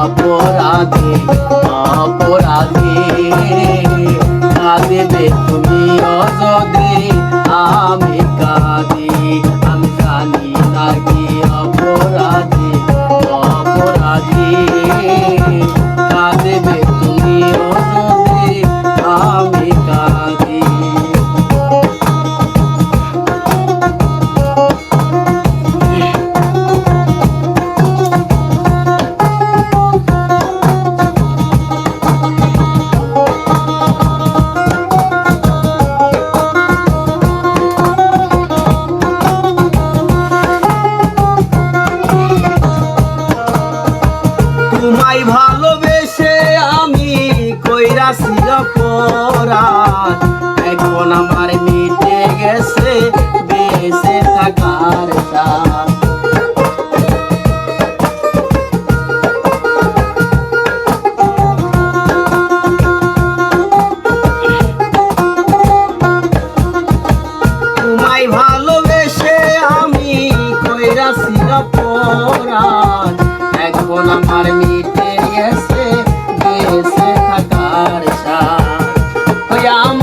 অপরাধী অপরাধী। কাঁদিবে তুমি যদি আমি কাঁদি আমি জানি না তোমায় ভালোবেসে আমি কইরাছি অপরাধ এখন আমার মিটে গেছে রাম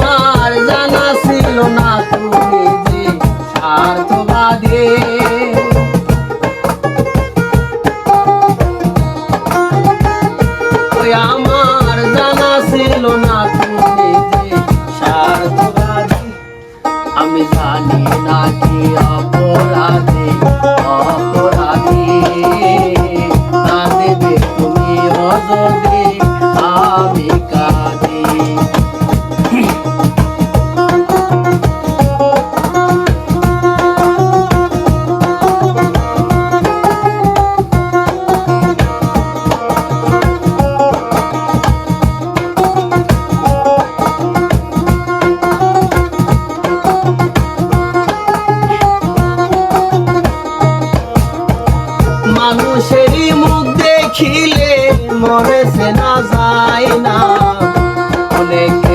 না যায় না। অনেক